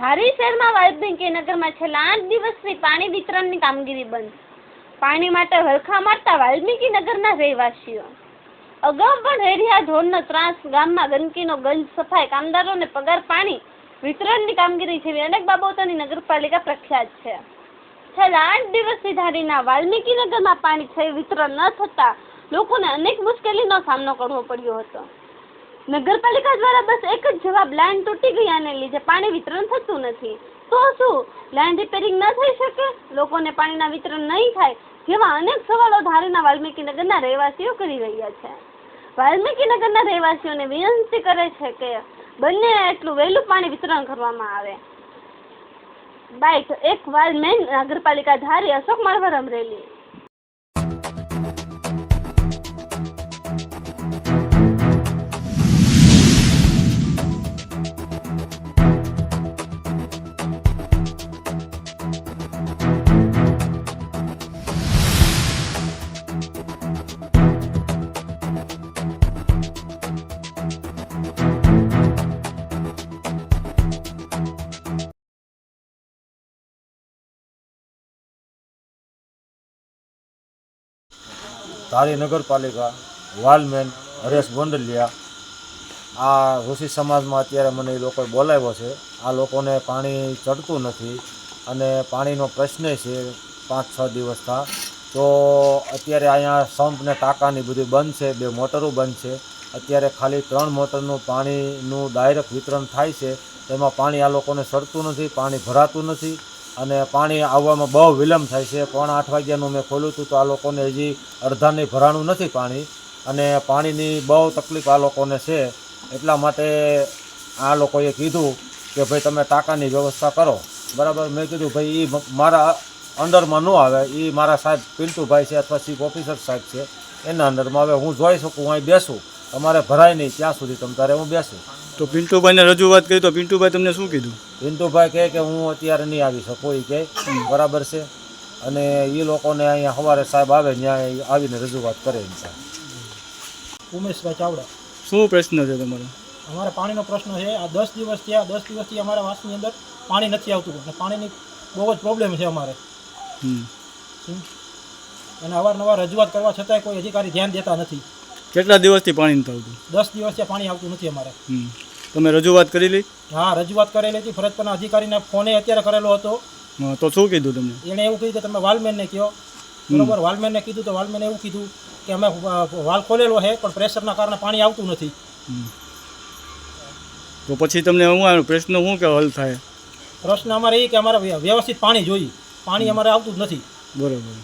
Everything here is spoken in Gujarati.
ધારી શહેરમાં વાલ્મીકી નગરમાં છેલ્લા આઠ દિવસથી પાણી વિતરણની કામગીરી બંધ. પાણી માટે હલખા મારતા વાલ્મીકી નગરના રહેવાસીઓ. અગાઉ પણ હેરિયા ધોરણનો ત્રાસ, ગામમાં ગંદકીનો ગંજ, સફાઈ કામદારોને પગાર પાણી, વિતરણની કામગીરી જેવી અનેક બાબતોની નગરપાલિકા પ્રખ્યાત છે. છેલ્લા આઠ દિવસથી ધારીના વાલ્મીકી નગરમાં પાણી વિતરણ ન થતાં લોકોને અનેક મુશ્કેલીનો સામનો કરવો પડ્યો હતો. નગરપાલિકા દ્વારા બસ એક જ જવાબ લાઈન તૂટી ગયાને લીધે પાણી વિતરણ થતું નથી. તો શું? લાઈન રિપેરિંગ ન થઈ શકે? લોકોને પાણીના વિતરણ નહીં થાય જેવા અનેક સવાલો ધારીના વાલ્મીકી નગરના રહેવાસીઓ કરી રહ્યા છે. વાલ્મીકી નગરના રહેવાસીઓને વિનંતી કરે છે કે બંને એટલું વહેલું પાણી વિતરણ કરવામાં આવે. બાઇટ એક વાર મેન નગરપાલિકા ધારી અશોક માળવર અમરેલી ધારી નગરપાલિકા, વાલમેન, હરેશ ગોંડલિયા આ ઋષિ સમાજમાં અત્યારે મને એ લોકોએ બોલાવ્યો છે. આ લોકોને પાણી ચડતું નથી અને પાણીનો પ્રશ્ન છે પાંચ છ દિવસના તો અત્યારે અહીંયા સંપ ને ટાંકાની બધી બંધ છે, બે મોટરો બંધ છે. અત્યારે ખાલી ત્રણ મોટરનું પાણીનું ડાયરેક્ટ વિતરણ થાય છે. તેમાં પાણી આ લોકોને ચડતું નથી, પાણી ભરાતું નથી. અને પાણી આવવામાં બહુ વિલંબ થાય છે. પોણા આઠ વાગ્યાનું મેં ખોલ્યું હતું તો આ લોકોને હજી અડધાને ભરાણું નથી પાણી અને પાણીની બહુ તકલીફ આ લોકોને છે. એટલા માટે આ લોકોએ કીધું કે ભાઈ તમે ટાંકાની વ્યવસ્થા કરો. બરાબર? મેં કીધું, ભાઈ એ મારા અંડરમાં ન આવે. એ મારા સાહેબ પિન્ટુભાઈ છે અથવા ચીફ ઓફિસર સાહેબ છે. એના અંડરમાં. હવે હું જોઈ શકું, હું અહીં બેસું. તમારે ભરાય નહીં. ત્યાં સુધી તમ, તારે હું બેસું. તો પિન્ટુભાઈને રજૂઆત કરી તો પિન્ટુભાઈ તમને શું કીધું? પિન્ટુભાઈ કહે કે હું અત્યારે નહીં આવી શકું એ કહે. બરાબર છે. અને એ લોકોને અહીંયા સવારે સાહેબ આવે ત્યાં આવીને રજૂઆત કરે એમ છે. ઉમેશભાઈ ચાવડા. શું પ્રશ્ન છે તમારો? અમારે પાણીનો પ્રશ્ન છે. આ દસ દિવસ થયા દસ દિવસથી અમારા વાસની અંદર પાણી નથી આવતું. અને પાણીની બહુ જ પ્રોબ્લેમ છે અમારે. હમ. અને અવારનવાર રજૂઆત કરવા છતાંય કોઈ અધિકારી ધ્યાન દેતા નથી. કેટલા દિવસથી પાણી નથી આવતું? દસ દિવસથી પાણી આવતું નથી અમારે. તમે રજૂઆત કરી લી? હા રજૂઆત કરેલી હતી. ફરજ પરના અધિકારીને ફોને અત્યારે કરેલો હતો. તો શું કીધું તમને? એણે એવું કીધું કે તમે વાલમેનને કહો. બરોબર વાલમેનને કીધું તો વાલમેને એવું કીધું કે અમે વાલ ખોલેલો છે પણ પ્રેશરના કારણે પાણી આવતું નથી. તો પછી તમને હું પ્રશ્ન શું કે હલ થાય? પ્રશ્ન અમારે એ કે અમારે વ્યવસ્થિત પાણી જોઈએ. પાણી અમારે આવતું જ નથી. બરોબર.